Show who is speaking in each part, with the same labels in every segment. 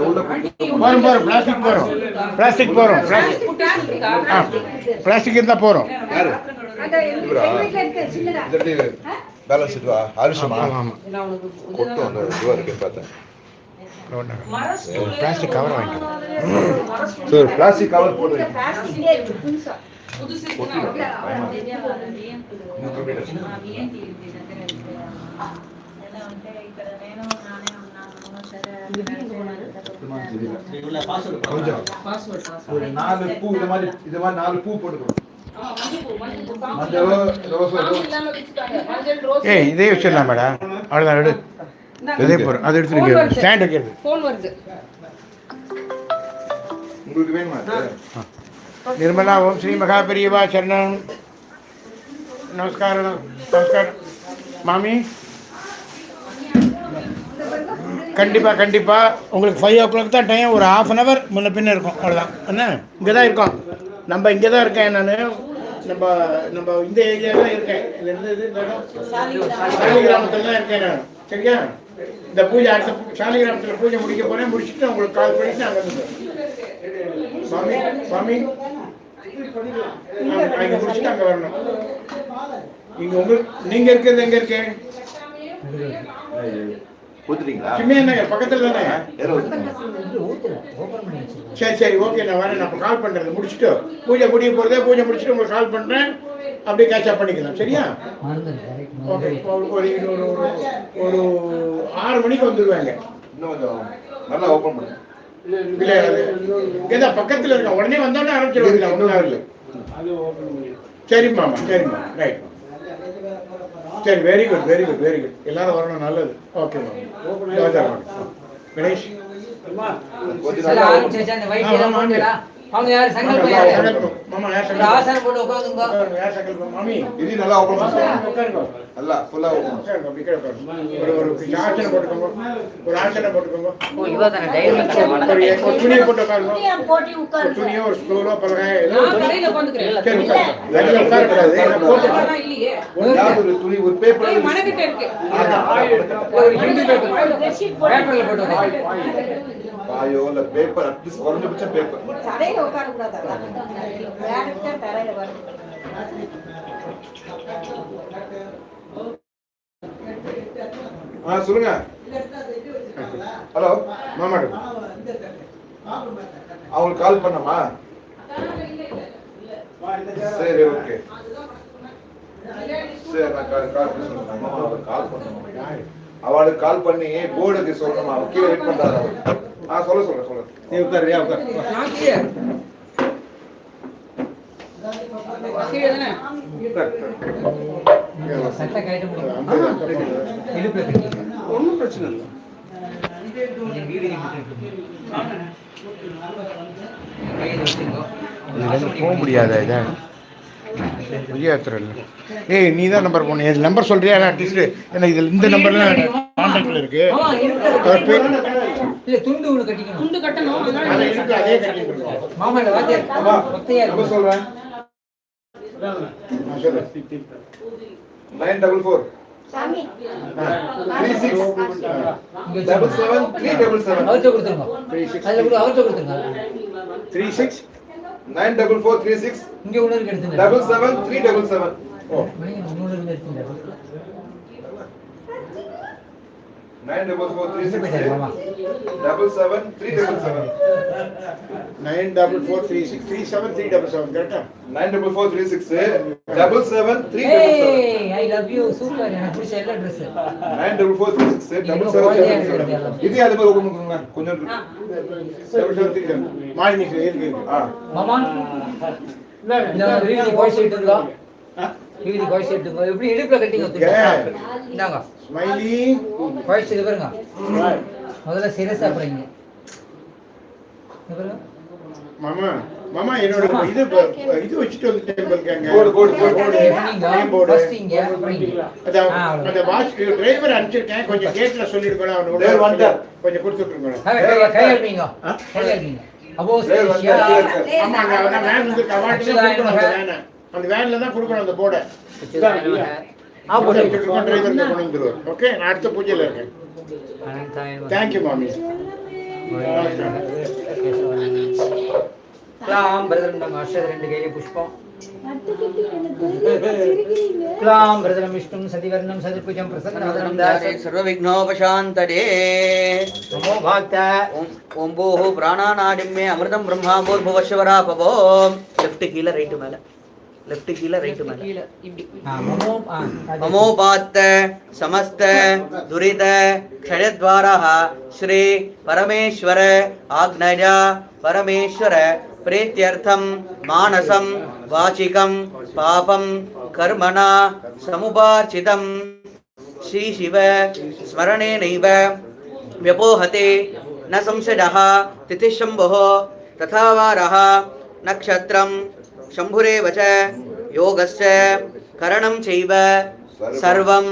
Speaker 1: போகிறோம் போகிறோம் பிளாஸ்டிக் போகிறோம் பிளாஸ்டிக் போகிறோம் பிளாஸ்டிக் ஆ பிளாஸ்டிக் இருந்தால் போகிறோம்
Speaker 2: யார்? பேலன்ஸ்
Speaker 1: இதுவா அரிசமா
Speaker 2: கொட்டும் அந்த இதுவாக இருக்குன்னு பார்த்தேன்.
Speaker 1: பிளாஸ்டிக் கவர்
Speaker 3: இருக்குமான்னு தெரியல
Speaker 2: கொஞ்சம் ஒரு நாலு பூ இந்த மாதிரி இது மாதிரி நாலு பூ போட்டுக்கணும்
Speaker 1: ஏய் இதே வச்சிடலாம் மேடம் அவ்வளோதான் எடு இதே போகிறோம் அதை? எடுத்துருங்க ஸ்டாண்ட் வைக்கிறது
Speaker 2: உங்களுக்கு வேணுமா நிர்மலா
Speaker 1: ஓம் ஸ்ரீ மகா பெரியவா சரணம். நமஸ்காரம் நமஸ்காரம். மாமி? கண்டிப்பாக கண்டிப்பாக உங்களுக்கு ஃபைவ் ஓ கிளாக் தான் டைம் ஒரு ஹாஃப் அன் ஹவர் முன்ன பின்ன இருக்கும். அவ்வளோதான் என்ன? இங்கே தான் இருக்கோம். நம்ம இங்கே தான் இருக்கேன் நான் நம்ம நம்ம இந்த ஏரியாவில் தான் இருக்கேன். இது இது இந்த இடம்? சாலிகிராமத்தில் தான் இருக்கேன் நான். சரியா? இந்த பூஜை அடுத்த பூ- சாலிகிராமத்தில் பூஜை முடிக்க போகிறேன் முடிச்சுட்டு உங்களுக்கு கால் பண்ணிட்டு நான் வந்து மாமி மாமி அங்க- முடிச்சுட்டு அங்கே வரணும். இங்கே உங்களுக்கு நீங்கள் இருக்கிறது எங்கே இருக்கு
Speaker 2: ஊத்துறீங்களா
Speaker 1: சின்ன பக்கத்தில் தானே. சரி சரி ஓகே நான் வரேன். நான் கால் பண்ணுறது முடிச்சுட்டு. பூஜை முடிய போகிறதே பூஜை முடிச்சுட்டு உங்களுக்கு கால் பண்ணுறேன் அப்படியே கேட்சப் பண்ணிக்கலாம். சரியா? ஓகே ஒரு- ஒரு ஒரு ஒரு- ஒரு ஆறு மணிக்கு வந்துடுவாங்க
Speaker 2: இன்னும் கொஞ்சம் நல்லா ஓப்பன் பண்ணுங்க
Speaker 1: இல்லை இங்கே பக்கத்தில் இருக்கேன் உடனே வந்தோடனே ஆரம்பிச்சிடுவாங்க ஒன்றும் இல்லை சரி மாமா சரி மாமா. ரைட் சரி very good very good very good எல்லாரும் வரணும் நல்லது. ஓகே மாமா கணேஷ்.
Speaker 4: அவங்க யாரு? சங்கல்பம் யாரு?
Speaker 1: மாமா யார் சங்கல்பம்
Speaker 4: ஆசனம் போட்டு உட்காந்துங்க
Speaker 1: யார் சங்கல்பம் மாமி
Speaker 2: இது நல்லா
Speaker 1: உட்காருங்க.
Speaker 2: நல்லா ஃபுல்லா
Speaker 1: ஒரு ஒரு ஆசனம் போட்டுக்கோங்க ஒரு போட்டுக்கோங்க ஒரு துணி
Speaker 2: ஒரு பேப்பர்
Speaker 4: பேப்பர்
Speaker 2: அட்லீஸ்ட் பேப்பர்
Speaker 3: உட்காரக்கூடாது
Speaker 2: ஆ சொல்லுங்க. ஹலோ
Speaker 1: மாமா
Speaker 2: அவங்களுக்கு கால் பண்ணமா சரி ஓகே. சரி நான் கால் கால் பண்ணி சொல்றேன் அம்மா அவளுக்கு கால் பண்ணணும்? அவளுக்கு கால் பண்ணி போர்டுக்கு சொல்லணுமா? அவ கீழே வெயிட் பண்றாரு. ஆ சொல்ல சொல்றேன் சொல்றேன்
Speaker 1: நீ உட்காரு உட்காரு. ஒன்றும் பிரச்சனை இல்லை போக முடியாத இதான் ஏய் நீ தான் நம்பர் போன இது நம்பர் சொல்றியா அட்லீஸ்ட் எனக்கு இதில் இந்த நம்பர் தான் இருக்கு
Speaker 4: இல்ல துண்டு மாமா
Speaker 2: சொல்றேன்.
Speaker 1: நான்
Speaker 2: டபுள் ஃபோர்.
Speaker 3: சாமி.
Speaker 2: Three six.
Speaker 4: இங்க double.
Speaker 2: Seven three double seven.
Speaker 4: அவர்கிட்ட கொடுத்துருங்க. அதுல கூட அவர்கிட்ட கொடுத்துருங்க.
Speaker 1: Three six.
Speaker 2: Nine double four three six.
Speaker 4: இங்க இருக்கு எடுத்துங்க.
Speaker 2: Double seven three double seven.
Speaker 1: ஓ
Speaker 4: இன்னொரு இருக்கு எடுத்துங்க.
Speaker 2: Nine
Speaker 4: double
Speaker 2: four
Speaker 4: three six
Speaker 2: double seven three double seven
Speaker 1: nine double four three six three seven three double seven கரெக்டா
Speaker 2: nine double four three six double seven
Speaker 4: three I love you super எனக்கு பிடிச்ச எல்லா Dress.
Speaker 2: Nine double four three six double seven double seven இதே அது மாதிரி open பண்ணுங்க. கொஞ்சம் இருக்கு.
Speaker 1: Double seven three seven Malini இருக்கு இருக்கு
Speaker 2: ஆ.
Speaker 4: மாமா? இந்த வீதி வாய்ஸ் எடுத்துங்க விபதி குறைச்சி எப்படி இடுப்புல கட்டிங்க இந்தாங்க.
Speaker 1: ஸ்மைலி
Speaker 4: குறைச்சி இது பாருங்க. முதல்ல
Speaker 1: மாமா மாமா என்னோட இது இது வச்சுட்டு வந்துட்டேன் பாருங்க
Speaker 2: போடு
Speaker 1: கொஞ்சம் கேட்ல சொல்லிருக்கணும் அவனோட கொஞ்சம் கொடுத்துட்டுருக்கணும்
Speaker 4: கை அப்போ
Speaker 1: ஆமாங்க அந்த வேனில் தான் கொடுக்கணும் அந்த போர்டை. ஓகே நான் அடுத்த பூஜையில் இருக்கேன். தேங்க்யூ மாமி.
Speaker 4: கிளாம்பிரதம்
Speaker 5: அஷ்டது ரெண்டு கையிலே புஷ்பம். கிளாம்பிரதம் விஷ்ணும் சதிவர்ணம் சதுர்புஜம் பிரசன்னம் சர்வவிக்னோபசாந்தடே அமிர்தம் பிரம்மாபோர் புவஸ்வராபவோம் லெஃப்ட்
Speaker 6: கீழே
Speaker 4: ரைட்டு மேலே. லெஃப்ட்
Speaker 5: கீழே ரைட் மேல மமோபாத்த சமஸ்த துரித க்ஷயத்வாரः ஸ்ரீ பரமேஸ்வர ஆக்னஜா பரமேஸ்வர प्रीत्यर्थं मानसं वाचिकं पापं कर्मणा समुपार्चितं श्रीशिव स्मरणेनैव व्यपोहते न संशयः तिथिशम्भुः तथा वारः नक्षत्रं शम्भुरेव च योगश्च करणं चैव सर्वं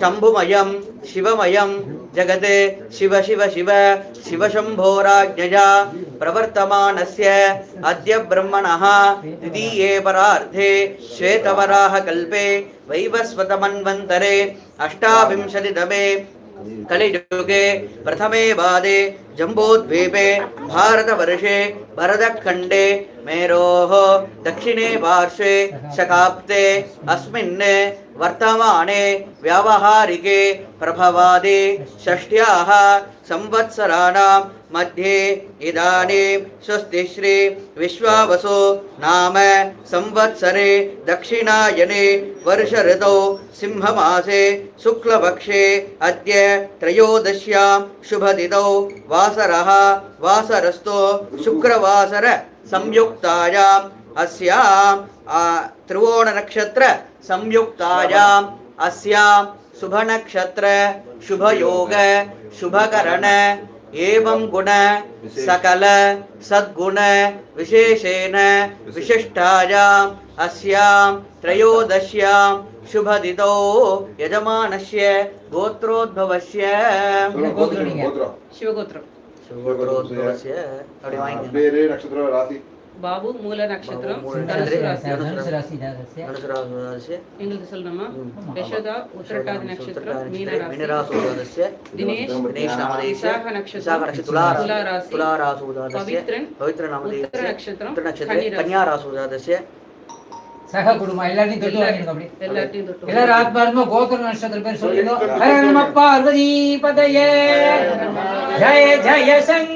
Speaker 5: शम्भुमयं शिवमयं जगते शिव शिव शिव शिवशम्भोराज्ञया प्रवर्तमानस्य अद्य ब्रह्मणः द्वितीये परार्धे श्वेतवराहकल्पे वैवस्वतमन्वन्तरे अष्टाविंशतितमे कलियुगे प्रथमे वादे जम्बोद्वीपे भारतवर्षे भरतखण्डे मेरोः दक्षिणे पार्श्वे शकाब्दे अस्मिन् वर्तमाने व्यावहारिके प्रभवादे षष्ट्याः संवत्सराणां मध्ये इदानीं स्वस्तिश्री विश्वावसु नाम संवत्सरे दक्षिणायने वर्षऋतौ सिंहमासे शुक्लपक्षे अद्य त्रयोदश्यां शुभतिथौ वासरः वासरस्तु शुक्रवासर संयुक्तायाम् अस्याम् आ, त्रिकोणनक्षत्र संयुक्तायाम् अस्यां शुभनक्षत्र शुभयोग शुभकरण एवं गुण सकल सद्गुण विशेषेण विशिष्टायाम् अस्यां त्रयोदश्यां शुभदिदो यजमानस्य गोत्रोद्भवस्य।
Speaker 2: शिवगोत्र
Speaker 6: பாபு மூல நட்சத்திரம் எங்களுக்கு சொல்லணுமா? யசோதா
Speaker 5: உத்திரட்டாதி
Speaker 6: நட்சத்திரம்
Speaker 5: மீனராசி
Speaker 6: தினேஷ்
Speaker 5: விசாக
Speaker 6: நட்சத்திரம்.
Speaker 5: பவித்ரன் உத்திர
Speaker 6: நட்சத்திரம் கன்யா
Speaker 5: ராசி.
Speaker 4: சக குடும்பம் எல்லாத்தையும் தொட்டு வாங்கிடுங்க எல்லாரும் ஆத்மாத்மா கோத்திர நட்சத்திர பேர் சொல்லிடும் ஹர நம ஜய ஜய
Speaker 5: சங்க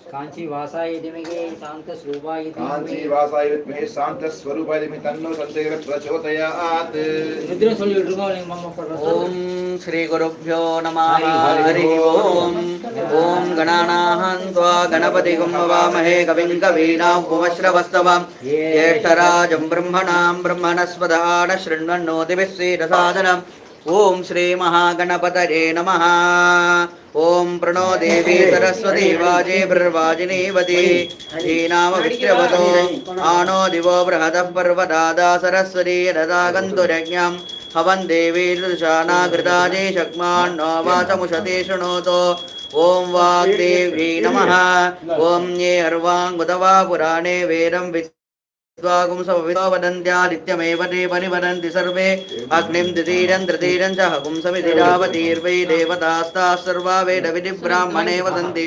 Speaker 4: కాంచీవాసాయ దిమిగే శాంత స్వరూపాయ
Speaker 2: కాంచీవాసాయ విద్మహే శాంత స్వరూపాయ దిమి తన్నో సంశేఖర ప్రచోదయాత్. నిద్ర
Speaker 4: ఓం శ్రీ గురుభ్యో నమః. హరి
Speaker 5: ఓం. ఓం. గణానాహం త్వా గణపతి గుమ్మవామహే కవిం కవీనాం భువశ్రవస్తవాం జ్యేష్ఠరాజం బ్రహ్మణాం బ్రహ్మణస్పదాన శృణ్వన్నోతిభిశ్రీరసాదనం ఓం శ్రీ మహాగణపతయే నమః. ॐ प्रणो देवी सरस्वती वाजे ब्रवाजिनीवती श्रीनामविश्रवतो आनो दिवो बृहदः पर्वदादा सरस्वती यदा गन्तुरज्ञम् हवन् देवी दृशानाघृताजे शक्मान्नो वाचमुषते शृणोतु। ॐ वाग्देवी नमः। ॐ ये अर्वाङ्गुतवा पुराणे वेदं विद्वागुंसविदो वदन्त्यादित्यमेव ते परिवदन्ति सर्वे अग्निं द्वितीरं तृतीरं च हगुंसमितिरावतीर्वै देवतास्ताः सर्वा वेदविधिब्राह्मणे वदन्ति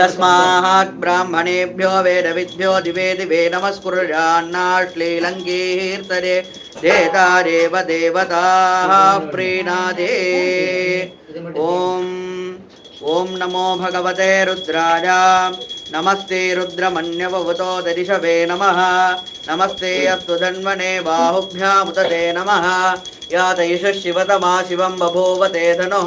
Speaker 5: तस्मात् ब्राह्मणेभ्यो वेदविद्भ्यो दिवे दिवे नमस्कुर्यान्नाश्लीलङ्कीर्तरे देतारेव देवताः प्रीणादे ॐ ఓం నమో భగవతే రుద్రాయ. నమస్తే రుద్రమన్యవతో దరిషవే నమ. నమస్తే అస్తు ధన్వనే బాహుభ్యాముతే నమ. యాతైష శివతమా శివం బభూవతే ధను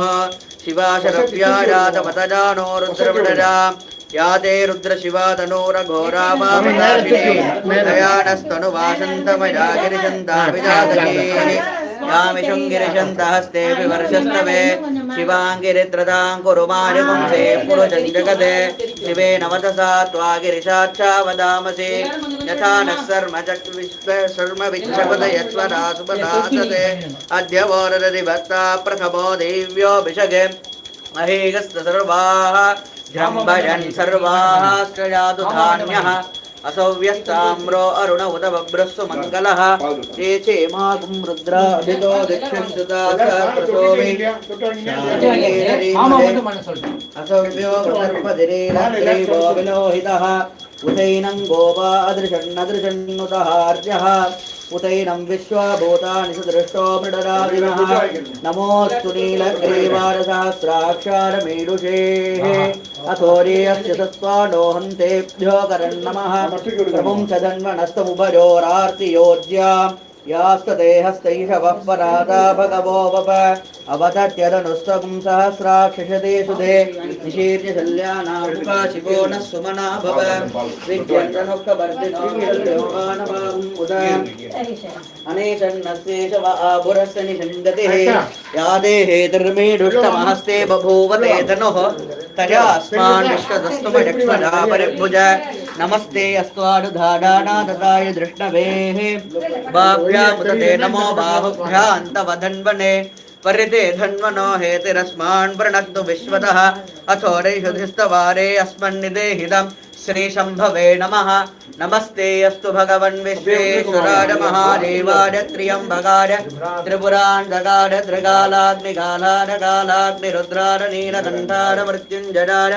Speaker 5: శివాశరవ్యాజాతమతజానో రుద్రవిడజా. యాదే రుద్ర శివా తనూరఘోరామాయాణస్తను వాసంతమయాగిరిజంతాభిజాతకే यामिशुङ्गिरिशन्तहस्ते विवर्षस्तवे शिवाङ्गिरित्रदां कुरु मानपुंसे पुरुषञ्जगदे शिवे नवतसा त्वा गिरिशाच्छा वदामसि। यथा नः सर्म चर्म विश्वपदयस्वरा सुपदासते अद्य वोररि प्रथमो देव्यो विषगे महेगस्त सर्वाः जम्बजन् सर्वाः श्रयातु धान्यः असौव्यस्ताम्रो अरुण उद बभ्रस्व मङ्गलः ये चेमागुं रुद्राभितो दिक्षंसुदासोमेसौव्यो गोपा अदृशन्नदृशन्नुतहार्यः उतैनं विश्वभूतानि सुदृष्टो मृडरादिनः नमोऽस्तु नीलग्रीवारसहस्राक्षारमीडुषेः अथोरेऽस्य सत्त्वाडो हन्तेभ्यो करन्नमः प्रमुं यास्तदेहस्तैषवः परादा भगवो वप। अवतत्यदनुस्त्वं सहस्राक्षिषदेषु दे। निशीर्यशल्यानामुका शिवो नः सुमना भव। अनेशन्नस्येषव आभुरस्य निषङ्गतिः या देहे धर्मे दुष्टमहस्ते बभूव ते तनुः तजास्मान् दुष्टदस्तुमयक्ष्मजा परिभुज नमस्ते अस्त्वानुधानादताय दृष्णवेः बाभ्यामुदते नमो बाहुभ्यान्तवधन्वने परिते धन्वनो हेतिरस्मान् प्रणक्तु विश्वतः अथो नैषधिस्तवारे अस्मन्निदेहिदम् श्रीशम्भवे नमः नमस्ते अस्तु भगवन् विश्वेश्वराय महादेवाय त्र्यम्बकाय त्रिपुरान्धकाय त्रिकालाग्निकालानकालाग्निरुद्राय नीलकण्ठाय मृत्युञ्जयाय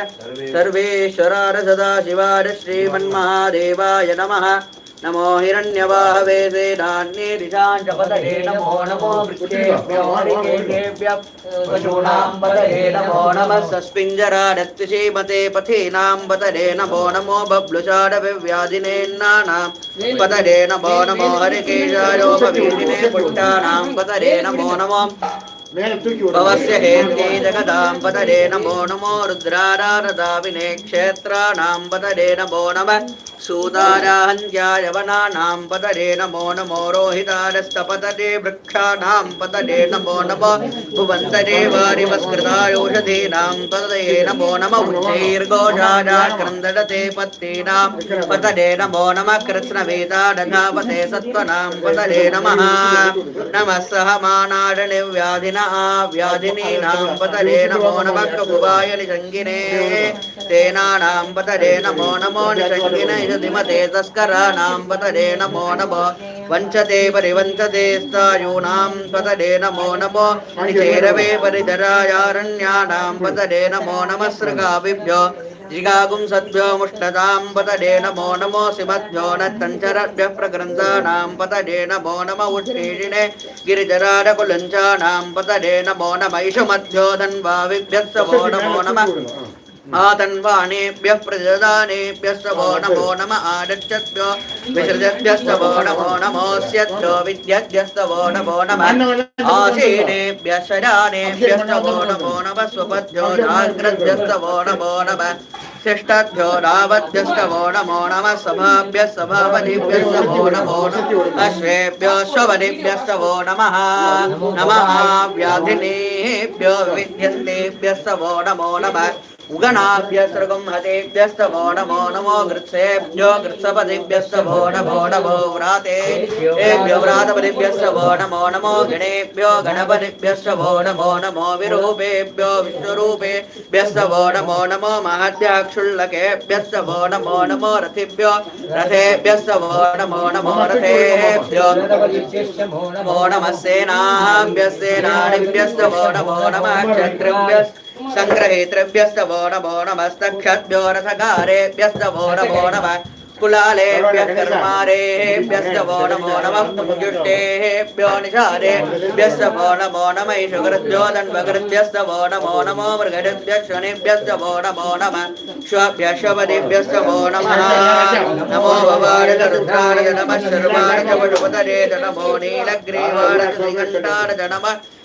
Speaker 5: सर्वेश्वराय सदाशिवाय श्रीमन्महादेवाय नमः नमो हिरण्यवाहवे सेनान्ये दिशां नमो नमो वृक्षेभ्यो हरिकेभ्यः पशूनां नमो नमो नमो बब्लुषाडविव्याधिनेन्नानां नमो नमो नमो नमो भवस्य हेत्ये जगदां नमो नमो रुद्रारारदाविने नमो नमः सूताराहन्त्याय वनानां पतरे नमो नमो रोहितारस्तपतरे वृक्षाणां पतरे नमो नमो भुवन्तरे वारिवस्कृतायोषधीनां पतये नमो नमः उच्चैर्घोषाजाक्रन्दडते पत्तीनां पतरे नमो नमः कृत्स्नवेदाडधापते सत्त्वनां पतरे नमः नमः सहमानारणिव्याधिनः व्याधिनीनां पतरे नमो नमः ककुवाय निषङ्गिने तेनानां पतरे नमो नमो निषङ्गिन इषधिमते तस्कराणां पतरे नमो नमो वञ्चते परिवञ्चते स्थायूनां पतरे नमो नमो निचेरवे परिधरायारण्याणां पतरे नमो नमः सृगाविभ्यो जिगागुं सद्भ्यो मुष्टदां पतडे नमो नमो सिमद्भ्यो नत्तञ्चरभ्यः प्रग्रन्थानां पतडे नमो नम उच्छ्रीषिणे गिरिजराडकुलञ्चानां पतडे नमो नम इषुमध्यो धन्वाविभ्यस्तवो नमो नमः आतन्वाणेभ्यः प्रजदानेभ्यस्तवो नमो नम आदच्छद्भ्यो विसृजद्भ्यस्तवो नमो नमोऽस्यद्भ्यो विद्यद्भ्यस्तवो नमो नमः आसीनेभ्यः शरानेभ्यस्तवो नमो नमः स्वपद्भ्यो जाग्रद्भ्यस्तवो नमो नमः शिष्टाभ्यो रावद्भ्यस्तवो नमो नमः सभाभ्यः सभापतिभ्यस्तवो नमो नमः अश्वेभ्यो श्वपतिभ्यस्तवो नमः नमः व्याधिनेभ्यो विद्यस्तेभ्यस्तवो नमो नमः उगणाभ्यस्त्रगुं हतेभ्यस्तवो नमो नमो गृत्सेभ्यो गृत्सपतिभ्यस्तवो नमो नमो व्राते एभ्यो व्रातपतिभ्यस्तवो नमो नमो गणेभ्यो गणपतिभ्यस्तवो नमो नमो विरूपेभ्यो विश्वरूपेभ्यस्तवो नमो नमो महत्याक्षुल्लकेभ्यस्तवो नमो नमो रथिभ्यो रथेभ्यस्तवो नमो नमो रथेभ्यो नमो नमः सेनाभ्यः सेनानिभ्यस्तवो नमो नमः क्षत्रिभ्यः సంగ్రహేతృభ్యస్తవో నమో నమస్తభ్యో రసగారేభ్యస్తవో నమో నమ కులాలేభ్య కర్మారేభ్యస్తవో నమో నమ పుంజుష్టేభ్యో నిషారేభ్యస్తవో నమో నమ ఈశుకృత్యోదన్వకృత్యస్తవో నమో నమో మృగభ్యశ్వనిభ్యస్తవో నమో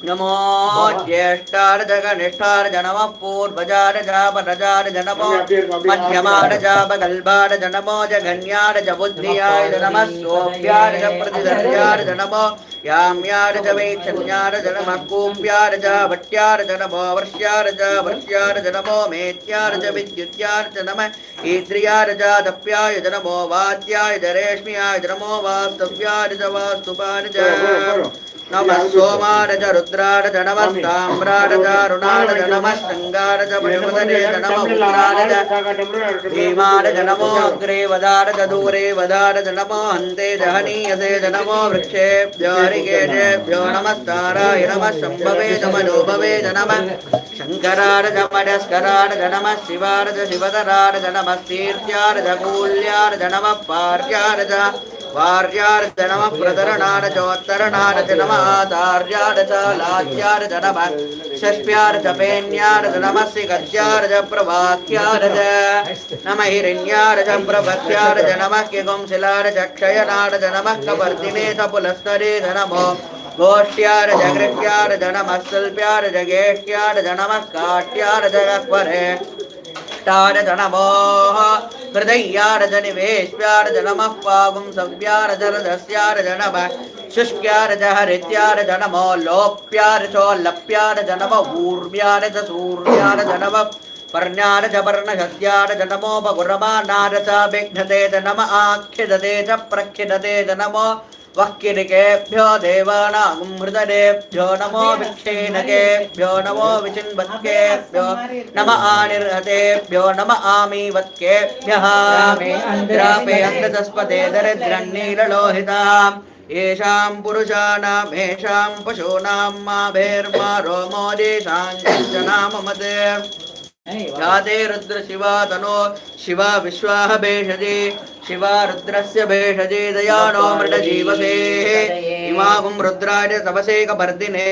Speaker 5: नमो ज्येष्ठार जग निष्ठार जनम पूर्वजार जाप रजार जनमो मध्यमार जाप गल्बार जनमो जघन्यार जबुद्धियार जनम सोप्यार जप्रतिधर्यार जनमो याम्यार जवेचन्यार जनम कूप्यार जावट्यार जनमो वर्ष्यार जावर्ष्यार जनमो मेत्यार जविद्युत्यार जनम मध्यमारजापकल्पारजनमो जादप्याय जनमो वात्याय वर्ष्यार्जवर्ष्यार्जनमो जनमो वास्तव्यार वात्यायुजरेश्म्यायुजनमो वास्तव्यार्जवास्तुपार्ज नमो याम्यार्ज वैक्षण्यार्ज नमः कूप्यार्ज भट्यार्ज नमो वर्ष्यार्ज वर्ष्यार्ज नमो मेत्यार्ज विद्युत्यार्ज नमः ईद्रियार्ज दप्याय नमो वात्याय रेश्म्याय नमो वास्तव्यार्ज वास्तुपार्ज नमः सोमारज रुद्रारज नमः ताम्रारज अरुणारज नमः शृङ्गारज पशुपतये नमः उग्रारज भीमारज नमो अग्रे वदारज दूरे वदारज नमो हन्ते जहनीयसे च नमो वृक्षेभ्यो हरिकेशेभ्यो नमस्ताराय नमः शम्भवे नमनोभवे च नमः शङ्करारज मडस्करारज नमः शिवारज शिवतरारज नमः तीर्थ्यारज कूल्यारज नमः पार्यारज वार्यार्ज नमः प्रतरणार्जोत्तरणार्ज नमः आचार्यार्ज लाज्यार्ज नमः षष्ट्यार्ज पेन्यार्ज ഭാര്യാർജനമ പ്രതരണാരജോത്തരണാരജ നമ ആധാര്യാരജ ലാജ്യാരജ നമ ഷഷ്ട്യാരജ പേന്യാരജ നമസി ഗജ്യാരജ പ്രഭാത്യാരജ നമ ഹിരണ്യാരജ പ്രഭത്യാരജ നമ കിംശിലാരജ ക്ഷയനാരജ നമ കവർദിനേത പുലസ്തരേത നമോ गोष्ट्यार जगृत्यार जनमस्तल्प्यार जगेष्ट्यार जनमः काट्यार जगस्वरे भट्टारजनमोः हृदय्यारजनिवेश्व्यारजनमः पागुं सव्यारजरदस्यारजनम शुष्क्यारजहरित्यारजनमो लोप्यारजोल्लप्यारजनम ऊर्व्यारजसूर्व्यारजनम पर्ण्यारजपर्णहस्यारजनमो भगुरमानारसाभिघ्नते जनम आख्यदते च प्रख्यदते वक्किरिकेभ्यो देवानागुं हृदयेभ्यो नमो विक्षेणकेभ्यो नमो विचिन्वत्केभ्यो नम आनिर्हतेभ्यो नम आमीवत्केभ्यः द्रापे अन्धतस्पते दरिद्रन्नीललोहिताम् येषां पुरुषाणामेषां पशूनां मा भेर्मा रोमोदेशां जनाममते जाते रुद्र शिवा तनो शिवा विश्वाह भेषजे शिवा रुद्रस्य भेषजे दयानो मृडजीवसे इमागुं रुद्राय तपसेकपर्दिने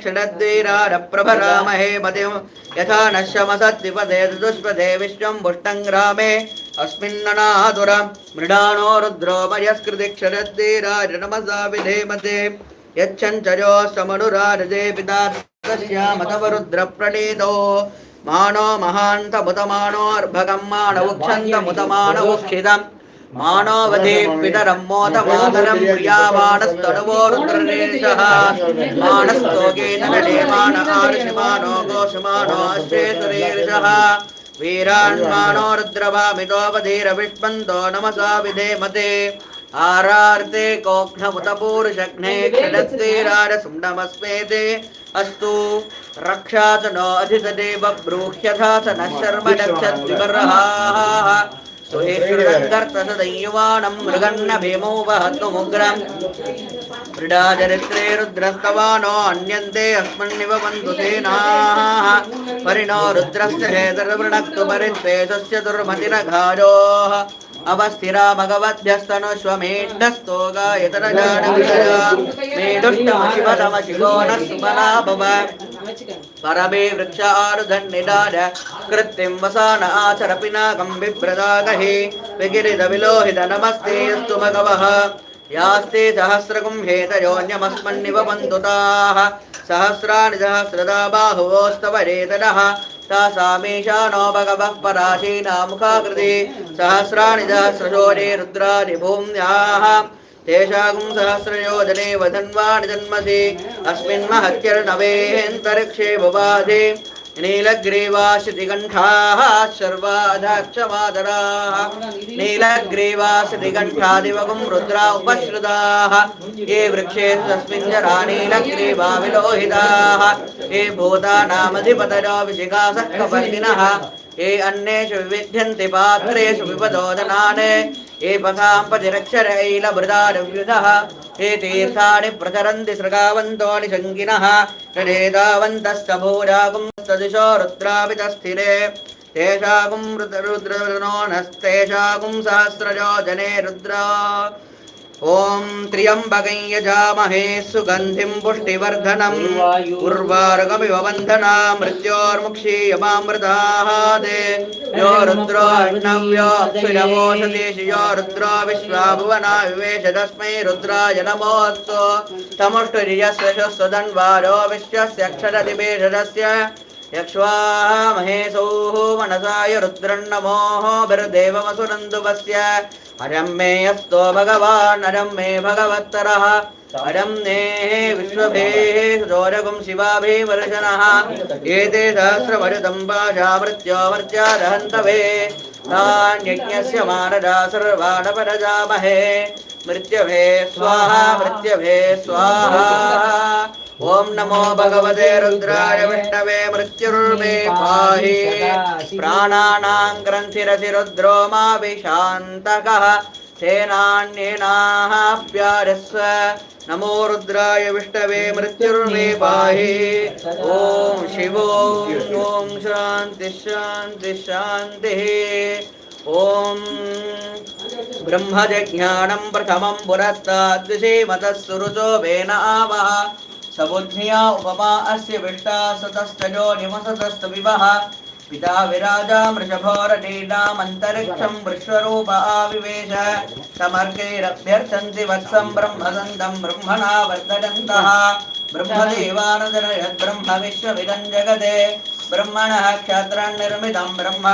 Speaker 5: क्षणद्वीरारप्रभरामहे मतिं यथा नश्यमसद्विपदे दुष्पदे विश्वं पुष्टं ग्रामे अस्मिन्ननातुर मृडानो रुद्रो मयस्कृति क्षणद्वीराज नमसा विधेमते यच्छञ्चयोस्तमनुरारजे पिता तस्यामतवरुद्रप्रणीतो మానో మహాంతముతమానోర్భగం మానవుక్షంతముతమానవుక్షితం మానోవధే పితరం మోత మాతరం ప్రియావాణస్తడవోరుద్రదేశ మానస్తోకేన నడేమాన ఆరుషిమానో గోషమానో అశ్వేతురీర్ష వీరాన్మానో రుద్రవామితోపధీరవిష్మంతో నమసా విధేమతే आरार्ते कोघ्नमुतपूरुषघ्ने क्षणत्तेरारसुण्डमस्मेते अस्तु रक्षा च नो अधितदेव ब्रूह्यथा च नः शर्म नक्षद्विबर्हाः सुहेश्वरङ्कर्तसदय्युवाणं मृगन्न भीमो वहत्तुमुग्रम् क्रीडाचरित्रे रुद्रस्तवानो अन्यन्ते अस्मन्निव बन्धु सेनाः परिणो रुद्रस्य हेतर्वृणक्तु परित्वेषस्य दुर्मतिरघाजोः అవస్థిర భగవద్భ్యస్తనుష్వమేండస్తో గాయతరజాడవిజయామశిఖోనసుబలాభవ పరమే వృక్ష ఆరుధన్నిడాడ కృత్తిం వసాన ఆచర పినాకం బిభ్రదాగహే విగిరిద విలోహిత నమస్తేస్తు భగవః యాస్తే సహస్రకుం హేతయోన్యమస్మన్నివ పంతుతాః సహస్రాణి సహస్రదా బాహువోస్తవ రేతనః तासामेषानो भगवः पराशीना मुखाकृति सहस्राणि सहस्रशोरे रुद्राणि भूम्याः। तेषागुं सहस्रयोजने वधन्वाणि जन्मसि। अस्मिन् महत्यर्णवेऽन्तरिक्षे भुवाधि नीलग्रीवाश्रितिकण्ठाः शर्वाधाक्षमादराः नीलग्रीवाश्रितिकण्ठादिवगुं रुद्रा उपश्रुताः। ये वृक्षे तस्मिन् जरा नीलग्रीवा विलोहिताः ये भूतानामधिपतयो विशिखासः कपर्दिनः ये अन्येषु विविध्यन्ति पात्रेषु विपदोदनान्। ये ఏతేసాని ప్రచరంది సృగావంతో నిశంగిన రజేదావంతశ్చ భూజాగం సదిశో రుద్రావిత స్థిరే తేషాగుం రుద్రరుద్రనో నస్తేషాగుం సహస్రజో జనే రుద్రా. ॐ त्र्यम्बकं यजामहे सुगन्धिं पुष्टिवर्धनम् उर्वारुकमिव बन्धना मृत्योर्मुक्षीयमामृताहादे यो रुद्रो अर्णव्यो अक्षुरमोषदेशि यो रुद्रो विश्वाभुवना विवेश तस्मै रुद्राय नमोऽस्तु। तमुष्टुर्यस्य स्वदन्वारो विश्वस्य क्षरदिवेशस्य यक्ष्वाः महेशोः मनसाय रुद्रन्नमोः बिर्देवमसुरन्दुवस्य हरं मे यस्तो भगवान् हरं मे भगवत्तरः हरं नेः विश्वभेः चोरगुं शिवाभिवर्षणः एते सहस्रमरुतं पाशामृत्योमर्त्यादहन्तवे तान्यज्ञस्य मानदा सर्वाणपरजामहे मृत्यभे स्वाहा मृत्यभे स्वाहा ॐ नमो भगवते रुद्राय विष्णवे मृत्युर्मे पाहि प्राणानां ग्रन्थिरसि रुद्रो मा विशान्तकः सेनान्येनाप्यारस्व नमो रुद्राय विष्णवे मृत्युर्मे पाहि। ॐ शिवो ॐ शान्ति शान्ति शान्तिः। ॐ ब्रह्मजज्ञानं प्रथमं पुरस्ताद्विषेमतः सुरुचो वेन आवः। सबुद्ध्या उपमा अस्य विष्टा सतस्तजो निमसतस्तु विवः। पिता विराजा वृषभोरटीनामन्तरिक्षं विश्वरूप आविवेश समर्गैरभ्यर्थन्ति वत्सं ब्रह्मदन्तं ब्रह्मणा वर्धयन्तः ब्रह्मदेवानदरयद्ब्रह्म विश्वविदं जगते ब्रह्मणः क्षत्रान्निर्मितं ब्रह्म